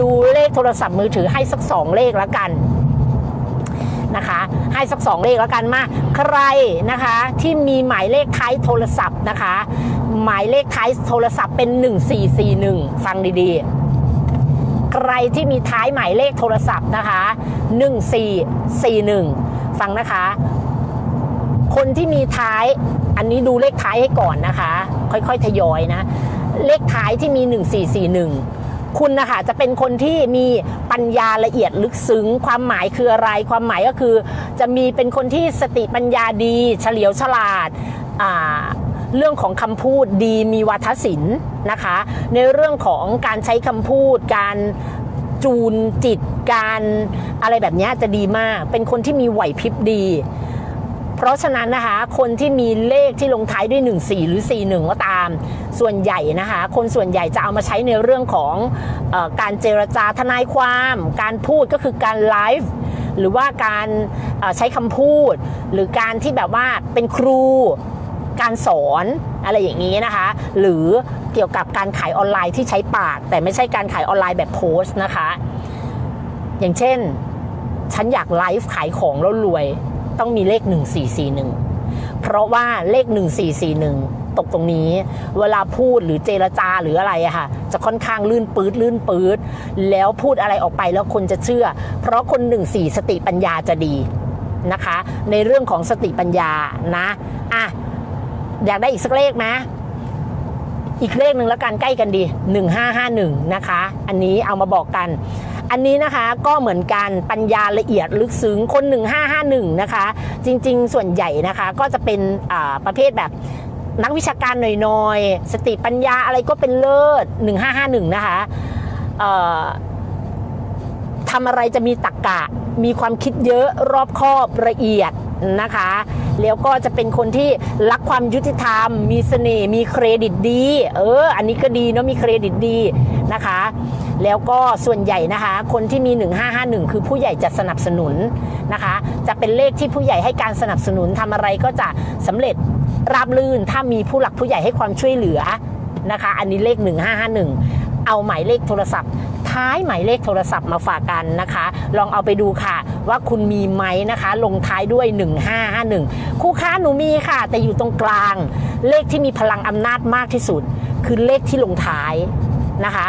ดูเลขโทรศัพท์มือถือให้สักสองเลขแล้วกันนะคะ ให้สักสองเลขแล้วกันมาใครนะคะที่มีหมายเลขท้ายโทรศัพท์นะคะ หมายเลขท้ายโทรศัพท์เป็น 1441 ฟังดีๆ ใครที่มีท้ายหมายเลขโทรศัพท์นะคะ 1441 ฟังนะคะ คนที่มีท้ายอันนี้ดูเลขท้ายให้ก่อนนะคะ ค่อยๆทยอยนะ เลขท้ายที่มี 1441 คุณนะคะจะเป็นคนที่มีปัญญาละเอียดลึกซึ้ง ความหมายคืออะไร ความหมายก็คือ จะมีเป็นคนที่สติปัญญาดี เฉลียวฉลาดาเรื่องของคำพูดดีมีวาทศิลป์นะคะ ในเรื่องของการใช้คำพูด การจูนจิตการอะไรแบบนี้จะดีมาก เป็นคนที่มีไหวพริบดี เพราะฉะนั้นนะคะคนที่มีเลขที่ลงท้ายด้วย 1 4 หรือ 4 1 ก็ตาม ส่วนใหญ่นะคะคนส่วนใหญ่จะเอามาใช้ในเรื่องของออการเจรจาทนายความ การพูดก็คือการไลฟ์หรือว่าการใช้คำพูด หรือการที่แบบว่าเป็นครูการสอนอะไรอย่างนี้นะคะ หรือเกี่ยวกับการขายออนไลน์ที่ใช้ปาก แต่ไม่ใช่การขายออนไลน์แบบโพสต์นะคะ อย่างเช่น ฉันอยากไลฟ์ขายของแล้วรวย ต้องมีเลข 1441 เพราะว่าเลข 1441 ตกตรงนี้ เวลาพูดหรือเจรจาหรืออะไรอะค่ะ จะค่อนข้างลื่นปืดลื่นปืดแล้วพูดอะไรออกไปแล้วคนจะเชื่อ เพราะคน 14 สติปัญญาจะดีนะคะ ในเรื่องของสติปัญญานะอะอยากได้อีกสักเลขไหมอีกเลขหนึ่งแล้วกันใกล้กันดี 1551 นะคะ อันนี้เอามาบอกกัน อันนี้นะคะก็เหมือนกันปัญญาละเอียดลึกซึ้งคน 1551 นะคะ จริงๆ ส่วนใหญ่นะคะก็จะเป็นประเภทแบบนักวิชาการหน่อยๆ สติปัญญาอะไรก็เป็นเลิศ 1551 นะคะทำอะไรจะมีตรกกะ มีความคิดเยอะรอบคอบละเอียดนะคะ แล้วก็จะเป็นคนที่รักความยุติธรรม มีเสน่ห์มีเครดิตดี เออ อันนี้ก็ดีเนาะมีเครดิตดีนะคะ แล้วก็ส่วนใหญ่นะคะ คนที่มี 1551 คือผู้ใหญ่จะสนับสนุนนะคะ จะเป็นเลขที่ผู้ใหญ่ให้การสนับสนุนทำอะไรก็จะสำเร็จราบรื่น ถ้ามีผู้หลักผู้ใหญ่ให้ความช่วยเหลือนะคะ อันนี้เลข 1551 เอาหมายเลขโทรศัพท์ท้ายหมายเลขโทรศัพท์มาฝากกันนะคะ ลองเอาไปดูค่ะ ว่าคุณมีไหมนะคะ ลงท้ายด้วย 1551 คู่ค้าหนูมีค่ะ แต่อยู่ตรงกลาง เลขที่มีพลังอำนาจมากที่สุด คือเลขที่ลงท้ายนะคะ